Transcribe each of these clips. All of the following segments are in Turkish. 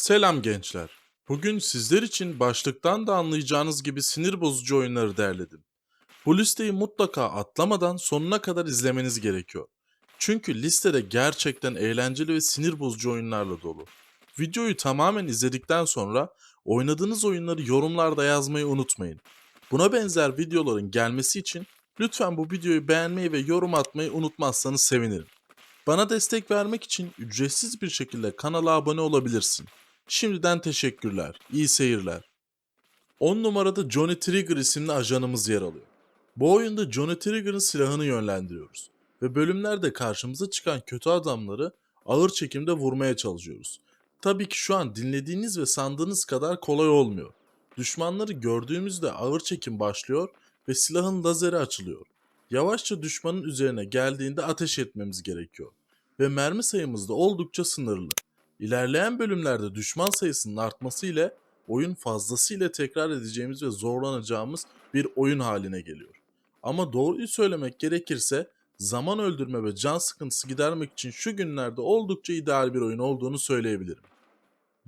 Selam gençler. Bugün sizler için başlıktan da anlayacağınız gibi sinir bozucu oyunları derledim. Bu listeyi mutlaka atlamadan sonuna kadar izlemeniz gerekiyor. Çünkü listede gerçekten eğlenceli ve sinir bozucu oyunlarla dolu. Videoyu tamamen izledikten sonra oynadığınız oyunları yorumlarda yazmayı unutmayın. Buna benzer videoların gelmesi için lütfen bu videoyu beğenmeyi ve yorum atmayı unutmazsanız sevinirim. Bana destek vermek için ücretsiz bir şekilde kanala abone olabilirsin. Şimdiden teşekkürler. İyi seyirler. 10 numarada Johnny Trigger isimli ajanımız yer alıyor. Bu oyunda Johnny Trigger'ın silahını yönlendiriyoruz ve bölümlerde karşımıza çıkan kötü adamları ağır çekimde vurmaya çalışıyoruz. Tabii ki şu an dinlediğiniz ve sandığınız kadar kolay olmuyor. Düşmanları gördüğümüzde ağır çekim başlıyor ve silahın lazeri açılıyor. Yavaşça düşmanın üzerine geldiğinde ateş etmemiz gerekiyor ve mermi sayımız da oldukça sınırlı. İlerleyen bölümlerde düşman sayısının artması ile oyun fazlasıyla tekrar edeceğimiz ve zorlanacağımız bir oyun haline geliyor. Ama doğruyu söylemek gerekirse zaman öldürme ve can sıkıntısı gidermek için şu günlerde oldukça ideal bir oyun olduğunu söyleyebilirim.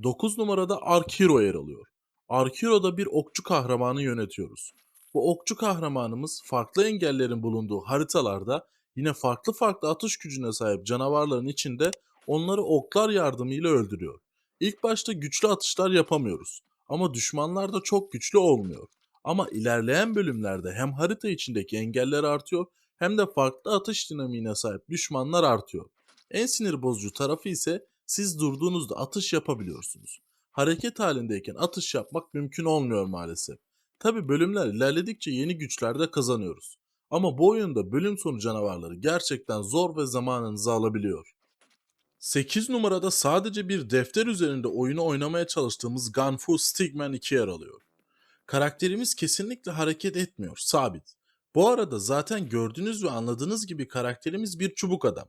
9 numarada Ark Hero yer alıyor. Ark Hero'da bir okçu kahramanı yönetiyoruz. Bu okçu kahramanımız farklı engellerin bulunduğu haritalarda yine farklı farklı atış gücüne sahip canavarların içinde onları oklar yardımıyla öldürüyor. İlk başta güçlü atışlar yapamıyoruz ama düşmanlar da çok güçlü olmuyor. Ama ilerleyen bölümlerde hem harita içindeki engeller artıyor hem de farklı atış dinamiğine sahip düşmanlar artıyor. En sinir bozucu tarafı ise siz durduğunuzda atış yapabiliyorsunuz. Hareket halindeyken atış yapmak mümkün olmuyor maalesef. Tabi bölümler ilerledikçe yeni güçler de kazanıyoruz. Ama bu oyunda bölüm sonu canavarları gerçekten zor ve zamanınızı alabiliyor. 8 numarada sadece bir defter üzerinde oyunu oynamaya çalıştığımız Gunfu Stickman 2 yer alıyor. Karakterimiz kesinlikle hareket etmiyor, sabit. Bu arada zaten gördüğünüz ve anladığınız gibi karakterimiz bir çubuk adam.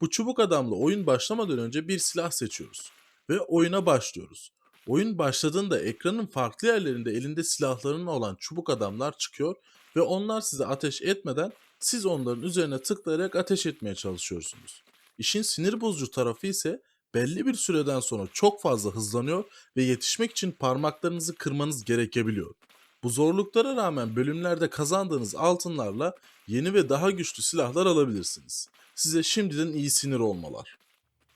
Bu çubuk adamla oyun başlamadan önce bir silah seçiyoruz ve oyuna başlıyoruz. Oyun başladığında ekranın farklı yerlerinde elinde silahlarının olan çubuk adamlar çıkıyor ve onlar size ateş etmeden siz onların üzerine tıklayarak ateş etmeye çalışıyorsunuz. İşin sinir bozucu tarafı ise belli bir süreden sonra çok fazla hızlanıyor ve yetişmek için parmaklarınızı kırmanız gerekebiliyor. Bu zorluklara rağmen bölümlerde kazandığınız altınlarla yeni ve daha güçlü silahlar alabilirsiniz. Size şimdiden iyi sinir olmalar.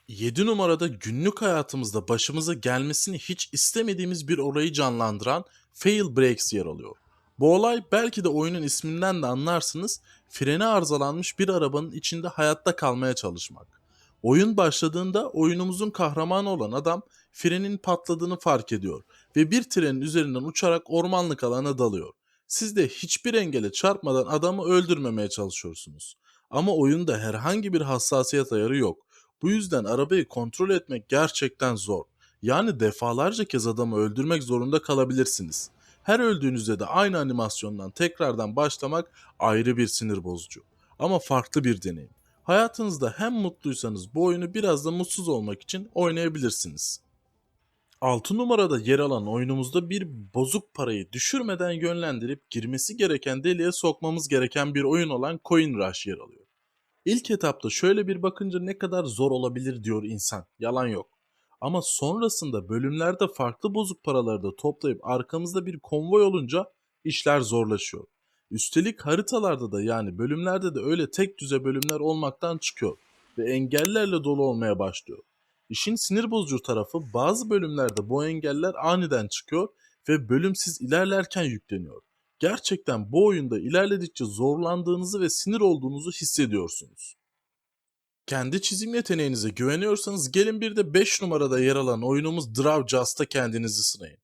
7 numarada günlük hayatımızda başımıza gelmesini hiç istemediğimiz bir olayı canlandıran Fail Breaks yer alıyor. Bu olay belki de oyunun isminden de anlarsınız freni arızalanmış bir arabanın içinde hayatta kalmaya çalışmak. Oyun başladığında oyunumuzun kahramanı olan adam frenin patladığını fark ediyor ve bir trenin üzerinden uçarak ormanlık alana dalıyor. Siz de hiçbir engele çarpmadan adamı öldürmemeye çalışıyorsunuz. Ama oyunda herhangi bir hassasiyet ayarı yok. Bu yüzden arabayı kontrol etmek gerçekten zor. Yani defalarca kez adamı öldürmek zorunda kalabilirsiniz. Her öldüğünüzde de aynı animasyondan tekrardan başlamak ayrı bir sinir bozucu. Ama farklı bir deneyim. Hayatınızda hem mutluysanız bu oyunu biraz da mutsuz olmak için oynayabilirsiniz. 6 numarada yer alan oyunumuzda bir bozuk parayı düşürmeden yönlendirip girmesi gereken deliğe sokmamız gereken bir oyun olan Coin Rush yer alıyor. İlk etapta şöyle bir bakınca ne kadar zor olabilir diyor insan. Yalan yok. Ama sonrasında bölümlerde farklı bozuk paraları da toplayıp arkamızda bir konvoy olunca işler zorlaşıyor. Üstelik haritalarda da yani bölümlerde de öyle tek düze bölümler olmaktan çıkıyor ve engellerle dolu olmaya başlıyor. İşin sinir bozucu tarafı bazı bölümlerde bu engeller aniden çıkıyor ve bölüm siz ilerlerken yükleniyor. Gerçekten bu oyunda ilerledikçe zorlandığınızı ve sinir olduğunuzu hissediyorsunuz. Kendi çizim yeteneğinize güveniyorsanız gelin bir de 5 numarada yer alan oyunumuz Draw Just'ta kendinizi sınayın.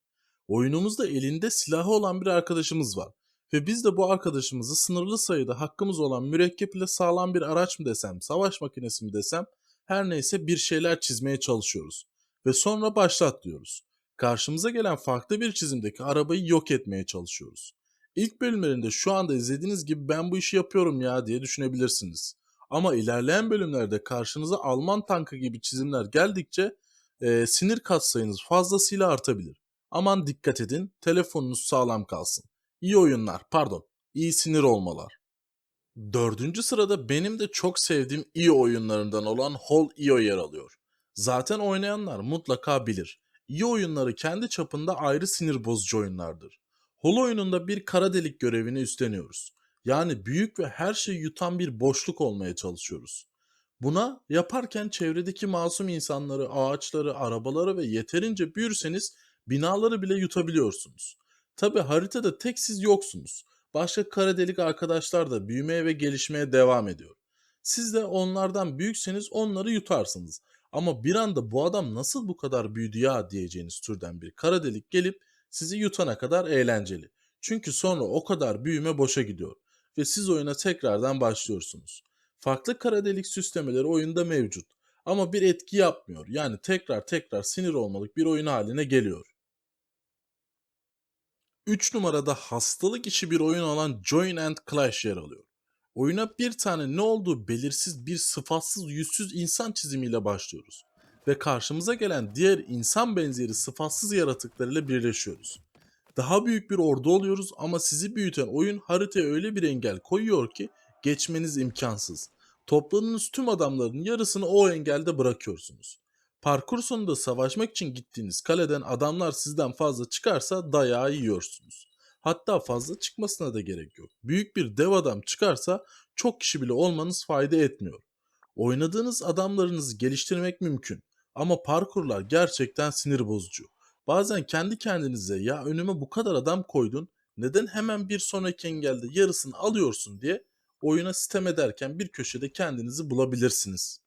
Oyunumuzda elinde silahı olan bir arkadaşımız var ve biz de bu arkadaşımızı sınırlı sayıda hakkımız olan mürekkep ile sağlam bir araç mı desem, savaş makinesi mi desem her neyse bir şeyler çizmeye çalışıyoruz. Ve sonra başlat diyoruz. Karşımıza gelen farklı bir çizimdeki arabayı yok etmeye çalışıyoruz. İlk bölümlerinde şu anda izlediğiniz gibi ben bu işi yapıyorum ya diye düşünebilirsiniz. Ama ilerleyen bölümlerde karşınıza Alman tankı gibi çizimler geldikçe e, sinir katsayınız fazlasıyla artabilir. Aman dikkat edin, telefonunuz sağlam kalsın. İyi oyunlar, pardon, iyi sinir olmalar. Dördüncü sırada benim de çok sevdiğim iyi oyunlarından olan Hol.io yer alıyor. Zaten oynayanlar mutlaka bilir. İyi oyunları kendi çapında ayrı sinir bozucu oyunlardır. Holo oyununda bir kara delik görevini üstleniyoruz. Yani büyük ve her şeyi yutan bir boşluk olmaya çalışıyoruz. Buna yaparken çevredeki masum insanları, ağaçları, arabaları ve yeterince büyürseniz binaları bile yutabiliyorsunuz. Tabi haritada tek siz yoksunuz. Başka kara delik arkadaşlar da büyümeye ve gelişmeye devam ediyor. Siz de onlardan büyükseniz onları yutarsınız. Ama bir anda bu adam nasıl bu kadar büyüdü ya diyeceğiniz türden bir kara delik gelip sizi yutana kadar eğlenceli. Çünkü sonra o kadar büyüme boşa gidiyor ve siz oyuna tekrardan başlıyorsunuz. Farklı kara delik süslemeleri oyunda mevcut ama bir etki yapmıyor. Yani tekrar tekrar sinir olmalık bir oyun haline geliyor. 3 numarada hastalık işi bir oyun olan Join and Clash yer alıyor. Oyuna bir tane ne olduğu belirsiz bir sıfatsız yüzsüz insan çizimiyle başlıyoruz. Ve karşımıza gelen diğer insan benzeri sıfatsız yaratıklarıyla birleşiyoruz. Daha büyük bir ordu oluyoruz ama sizi büyüten oyun haritaya öyle bir engel koyuyor ki geçmeniz imkansız. Topladığınız tüm adamların yarısını o engelde bırakıyorsunuz. Parkur sonunda savaşmak için gittiğiniz kaleden adamlar sizden fazla çıkarsa dayağı yiyorsunuz. Hatta fazla çıkmasına da gerek yok. Büyük bir dev adam çıkarsa çok kişi bile olmanız fayda etmiyor. Oynadığınız adamlarınızı geliştirmek mümkün ama parkurlar gerçekten sinir bozucu. Bazen kendi kendinize ya önüme bu kadar adam koydun neden hemen bir sonraki engelde yarısını alıyorsun diye oyuna sitem ederken bir köşede kendinizi bulabilirsiniz.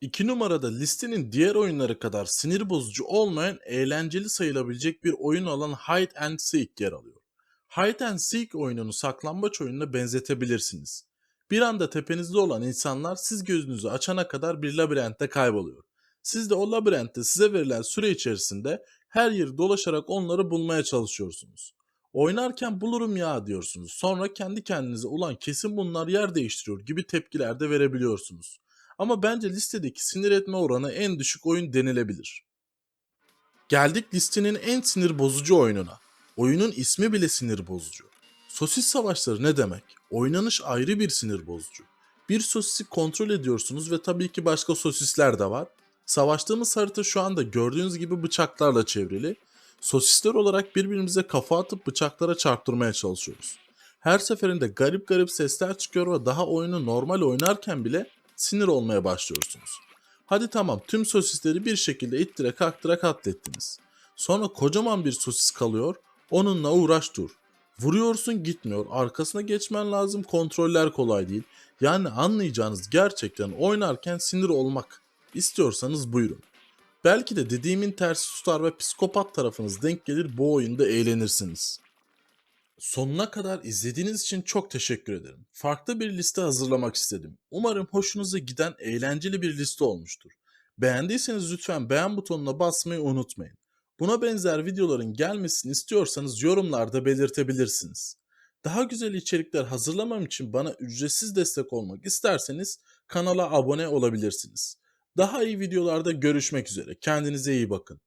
2 numarada listenin diğer oyunları kadar sinir bozucu olmayan eğlenceli sayılabilecek bir oyun olan Hide and Seek yer alıyor. Hide and Seek oyununu saklambaç oyununa benzetebilirsiniz. Bir anda tepenizde olan insanlar siz gözünüzü açana kadar bir labirentte kayboluyor. Siz de o labirentte size verilen süre içerisinde her yeri dolaşarak onları bulmaya çalışıyorsunuz. Oynarken bulurum ya diyorsunuz. Sonra kendi kendinize ulan kesin bunlar yer değiştiriyor gibi tepkiler de verebiliyorsunuz. Ama bence listedeki sinir etme oranı en düşük oyun denilebilir. Geldik listenin en sinir bozucu oyununa. Oyunun ismi bile sinir bozucu. Sosis savaşları ne demek? Oynanış ayrı bir sinir bozucu. Bir sosisi kontrol ediyorsunuz ve tabii ki başka sosisler de var. Savaştığımız harita şu anda gördüğünüz gibi bıçaklarla çevrili. Sosisler olarak birbirimize kafa atıp bıçaklara çarptırmaya çalışıyoruz. Her seferinde garip garip sesler çıkıyor ve daha oyunu normal oynarken bile sinir olmaya başlıyorsunuz. Hadi tamam tüm sosisleri bir şekilde ittire kaktıra katlettiniz. Sonra kocaman bir sosis kalıyor, onunla uğraş dur. Vuruyorsun gitmiyor, arkasına geçmen lazım, kontroller kolay değil. Yani anlayacağınız gerçekten oynarken sinir olmak. İstiyorsanız buyurun. Belki de dediğimin tersi tutar ve psikopat tarafınız denk gelir bu oyunda eğlenirsiniz. Sonuna kadar izlediğiniz için çok teşekkür ederim. Farklı bir liste hazırlamak istedim. Umarım hoşunuza giden eğlenceli bir liste olmuştur. Beğendiyseniz lütfen beğen butonuna basmayı unutmayın. Buna benzer videoların gelmesini istiyorsanız yorumlarda belirtebilirsiniz. Daha güzel içerikler hazırlamam için bana ücretsiz destek olmak isterseniz kanala abone olabilirsiniz. Daha iyi videolarda görüşmek üzere. Kendinize iyi bakın.